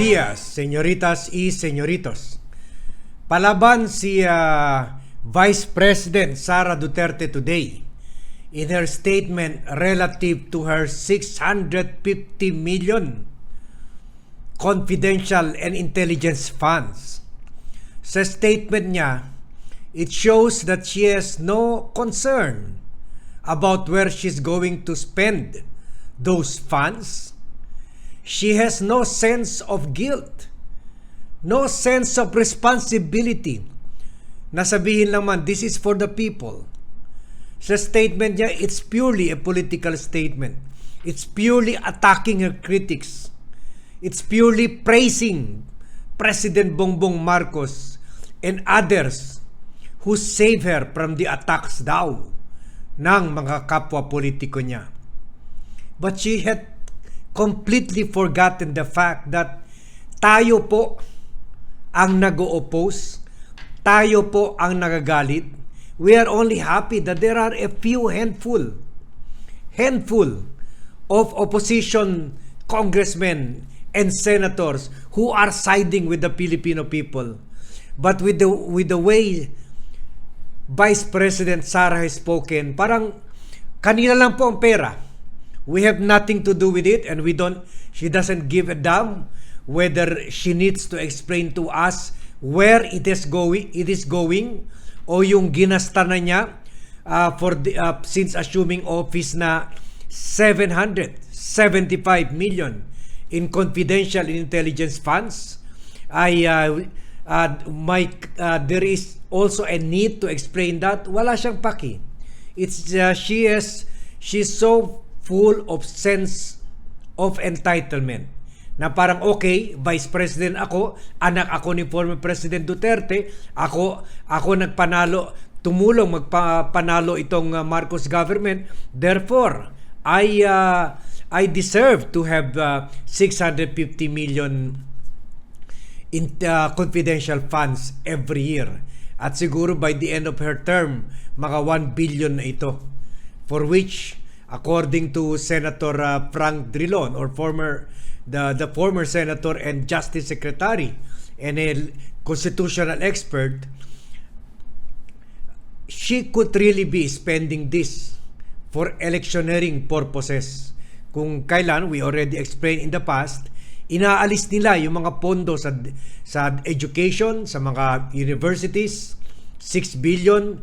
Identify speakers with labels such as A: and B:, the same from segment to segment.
A: días, señoritas y señoritos. Palaban si ah, Vice President Sara Duterte today in her statement relative to her 650 million confidential and intelligence funds. Sa statement niya, it shows that she has no concern about where she's going to spend those funds. She has no sense of guilt, no sense of responsibility. Nasabihin lang man, this is for the people. Sa statement niya, it's purely a political statement. It's purely attacking her critics. It's purely praising President Bongbong Marcos and others who save her from the attacks daw ng mga kapwa politiko niya. But she had completely forgotten the fact that tayo po ang nag-oppose, tayo po ang nagagalit. We are only happy that there are a few handful, handful of opposition congressmen and senators who are siding with the Filipino people. But with the with the way Vice President Sara has spoken, parang kanila lang po ang pera. We have nothing to do with it and we don't she doesn't give a damn whether she needs to explain to us where it is going it is going o yung ginasta na niya uh, for the, uh, since assuming office na 775 million in confidential intelligence funds. Ay uh, uh, my, uh, there is also a need to explain that. Wala siyang paki. It's uh, she is she's so full of sense of entitlement na parang okay vice president ako anak ako ni former president Duterte ako ako nagpanalo tumulong magpanalo itong uh, Marcos government therefore I uh, I deserve to have uh, 650 million in uh, confidential funds every year. At siguro by the end of her term, mga 1 billion na ito. For which, according to Senator uh, Frank Drilon or former the the former senator and justice secretary and a constitutional expert, she could really be spending this for electioneering purposes. Kung kailan we already explained in the past inaalis nila yung mga pondo sa sa education sa mga universities 6 billion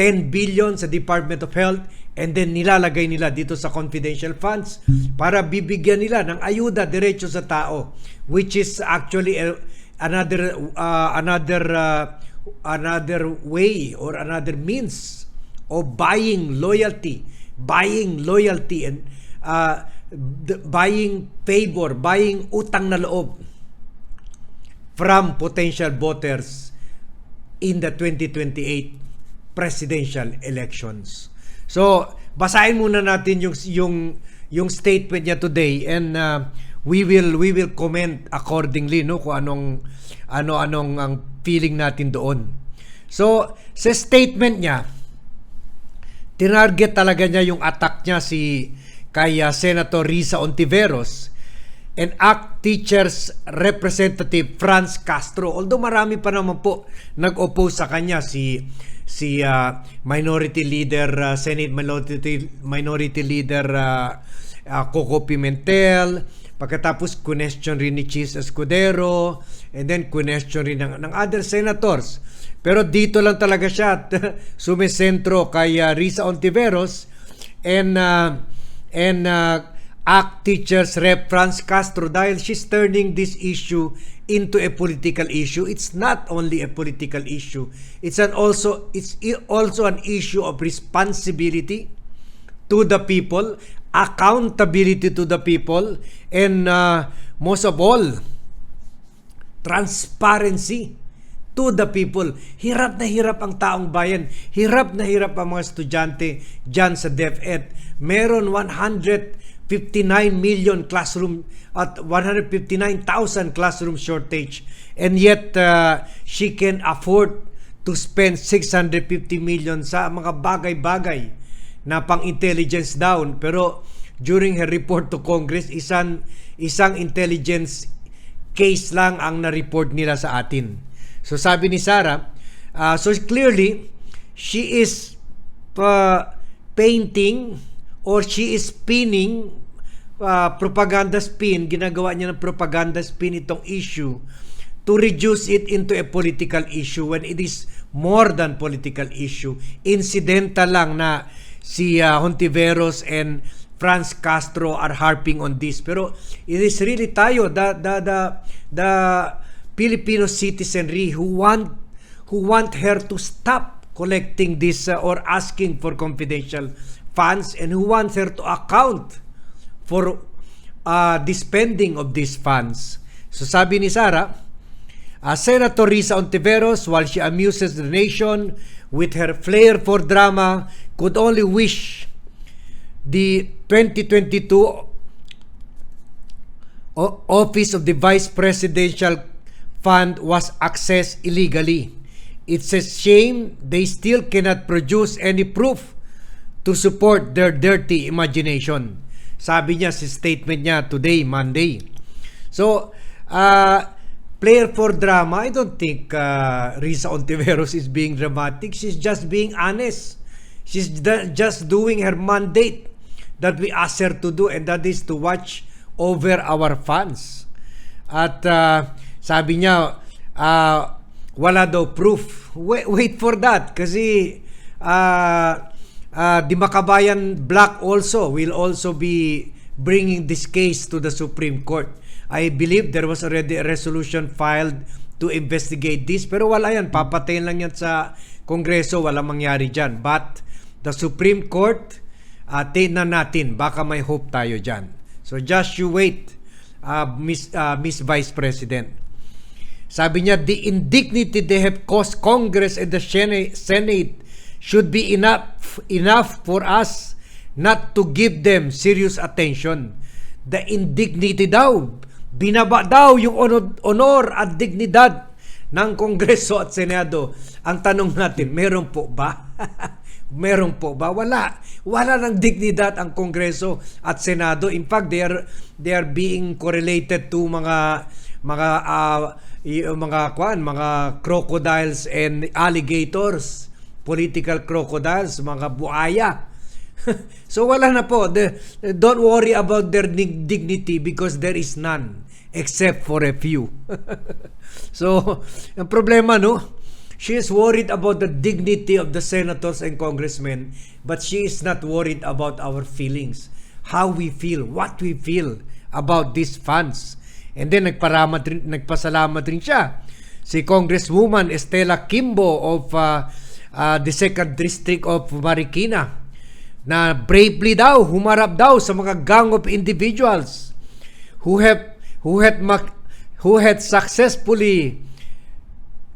A: 10 billion sa Department of Health and then nilalagay nila dito sa confidential funds para bibigyan nila ng ayuda diretso sa tao which is actually another uh, another uh, another way or another means of buying loyalty buying loyalty and uh, buying favor, buying utang na loob from potential voters in the 2028 presidential elections. So, basahin muna natin yung yung yung statement niya today and uh, we will we will comment accordingly no kung anong ano anong ang feeling natin doon. So, sa statement niya, tinarget talaga niya yung attack niya si kay uh, Senator Risa Ontiveros and ACT Teachers Representative Franz Castro. Although marami pa naman po nag-oppose sa kanya si si uh, Minority Leader uh, Senate Minority Minority Leader uh, uh, Coco Pimentel, pagkatapos question rin ni Cheese Escudero, and then question rin ng, ng other senators. Pero dito lang talaga siya sumisentro kay uh, Risa Ontiveros. And uh, and uh, ACT Teachers Rep Franz Castro dahil she's turning this issue into a political issue. It's not only a political issue. It's an also it's also an issue of responsibility to the people, accountability to the people, and uh, most of all, transparency to the people. Hirap na hirap ang taong bayan. Hirap na hirap ang mga estudyante dyan sa DepEd. Meron 159 million classroom at 159,000 classroom shortage. And yet, uh, she can afford to spend 650 million sa mga bagay-bagay na pang-intelligence down. Pero during her report to Congress, isang, isang intelligence case lang ang na-report nila sa atin. So sabi ni Sarah, uh, so clearly, she is uh, painting or she is spinning uh, propaganda spin, ginagawa niya ng propaganda spin itong issue to reduce it into a political issue when it is more than political issue. Incidental lang na si uh, Hontiveros and Franz Castro are harping on this. Pero it is really tayo, the, the, the, the Filipino citizenry who want, who want her to stop collecting this uh, or asking for confidential funds and who want her to account for uh, the of these funds. So sabi ni Sara, uh, Senator Risa Ontiveros, while she amuses the nation with her flair for drama, could only wish the 2022 o- office of the Vice Presidential Fund was accessed illegally. It's a shame they still cannot produce any proof to support their dirty imagination. Sabi niya sa statement niya today, Monday. So, uh, player for drama, I don't think uh, Risa Ontiveros is being dramatic. She's just being honest. She's just doing her mandate that we asked her to do and that is to watch over our fans. At uh, sabi niya, uh, wala daw proof. Wait, wait for that kasi uh, uh, the Makabayan Black also will also be bringing this case to the Supreme Court. I believe there was already a resolution filed to investigate this pero wala yan, papatayin lang yan sa Kongreso, wala mangyari dyan. But the Supreme Court, uh, tingnan natin, baka may hope tayo dyan. So just you wait, uh, Miss, uh, Miss Vice President. Sabi niya, the indignity they have caused Congress and the Senate should be enough enough for us not to give them serious attention. The indignity daw, binaba daw yung honor, at dignidad ng Kongreso at Senado. Ang tanong natin, meron po ba? meron po ba? Wala. Wala ng dignidad ang Kongreso at Senado. In fact, they are, they are being correlated to mga mga uh, mga kwan, mga crocodiles and alligators, political crocodiles, mga buaya. so wala na po. The, don't worry about their dignity because there is none except for a few. so, ang problema no, she is worried about the dignity of the senators and congressmen, but she is not worried about our feelings, how we feel, what we feel about these funds. And then nagparamat rin, nagpasalamat rin siya si Congresswoman Estela Kimbo of uh, uh, the 2nd District of Marikina na bravely daw humarap daw sa mga gang of individuals who have who had who had successfully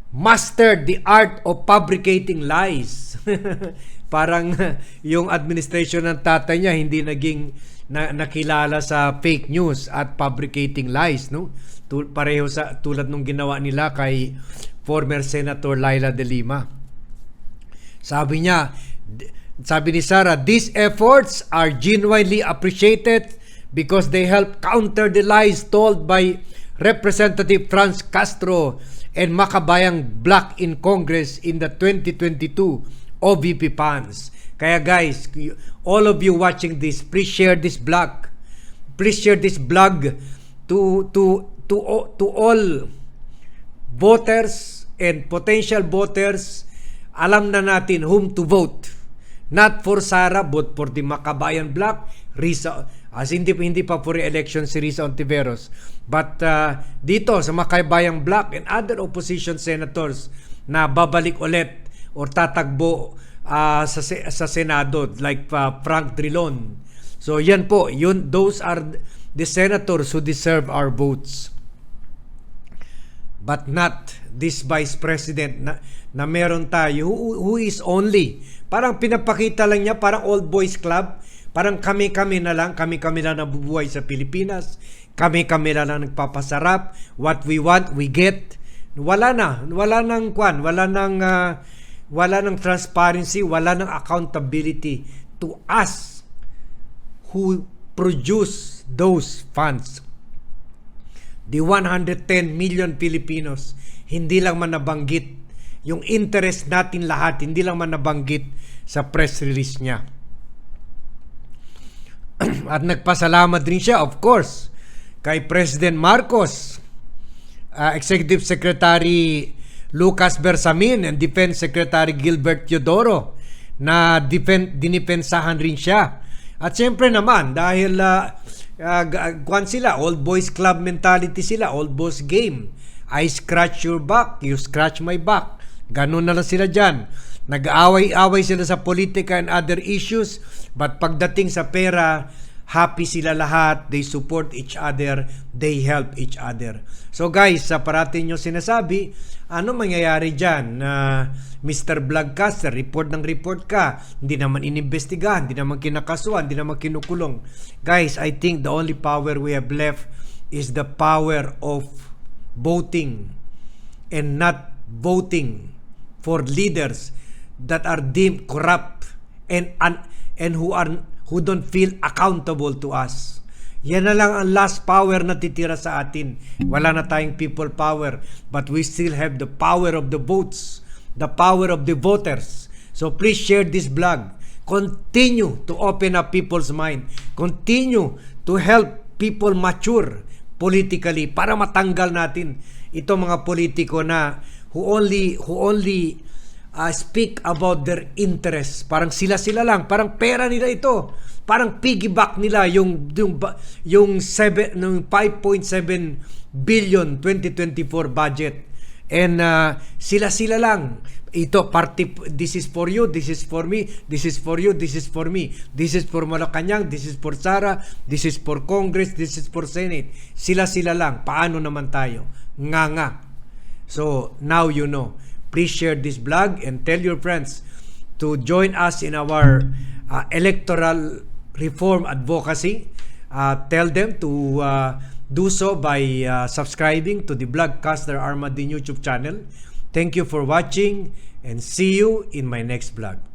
A: mastered the art of fabricating lies. Parang yung administration ng tatay niya hindi naging na, nakilala sa fake news at fabricating lies, no? Pareho sa tulad nung ginawa nila kay former Senator Laila de Lima. Sabi niya, sabi ni Sara, these efforts are genuinely appreciated because they help counter the lies told by Representative Franz Castro and Makabayang Black in Congress in the 2022 OVP funds. Kaya guys, all of you watching this, please share this blog. Please share this blog to to to to all voters and potential voters. Alam na natin whom to vote. Not for Sara, but for the Makabayan Black, Risa, as hindi, hindi pa for election si Risa Ontiveros. But uh, dito sa Makabayang Black and other opposition senators na babalik ulit or tatagbo uh, sa sa Senado like uh, Frank Drilon. So yan po, yun those are the senators who deserve our votes. But not this vice president na, na meron tayo who, who is only parang pinapakita lang niya parang old boys club parang kami-kami na lang kami-kami na nabubuhay sa Pilipinas kami-kami na lang nagpapasarap what we want we get wala na wala nang kwan wala nang uh, wala ng transparency, wala ng accountability to us who produce those funds. The 110 million Filipinos, hindi lang man nabanggit yung interest natin lahat, hindi lang man nabanggit sa press release niya. At nagpasalamat rin siya, of course, kay President Marcos, uh, Executive Secretary Lucas Bersamin, and Defense Secretary Gilbert Teodoro na defen- dinipensahan rin siya. At siyempre naman, dahil uh, uh, kwan sila, old boys club mentality sila, old boys game. I scratch your back, you scratch my back. Ganun na lang sila dyan. Nag-aaway-away sila sa politika and other issues, but pagdating sa pera, happy sila lahat, they support each other, they help each other. So guys, sa parating nyo sinasabi, ano mangyayari dyan na Mr. Vlogcaster, report ng report ka, hindi naman inimbestigahan, hindi naman kinakasuhan, hindi naman kinukulong. Guys, I think the only power we have left is the power of voting and not voting for leaders that are deemed corrupt and un, and who are who don't feel accountable to us. Yan na lang ang last power na titira sa atin. Wala na tayong people power, but we still have the power of the votes, the power of the voters. So please share this blog. Continue to open up people's mind. Continue to help people mature politically para matanggal natin ito mga politiko na who only who only uh, speak about their interests. Parang sila-sila lang, parang pera nila ito. Parang piggyback nila yung yung yung 7 ng 5.7 billion 2024 budget. And uh, sila-sila lang. Ito party this is for you, this is for me, this is for you, this is for me. This is for Malacanang, this is for Sara, this is for Congress, this is for Senate. Sila-sila lang. Paano naman tayo? Nga nga. So, now you know. Please share this blog and tell your friends to join us in our uh, electoral reform advocacy. Uh, tell them to uh, do so by uh, subscribing to the Blogcaster Armadin YouTube channel. Thank you for watching and see you in my next vlog.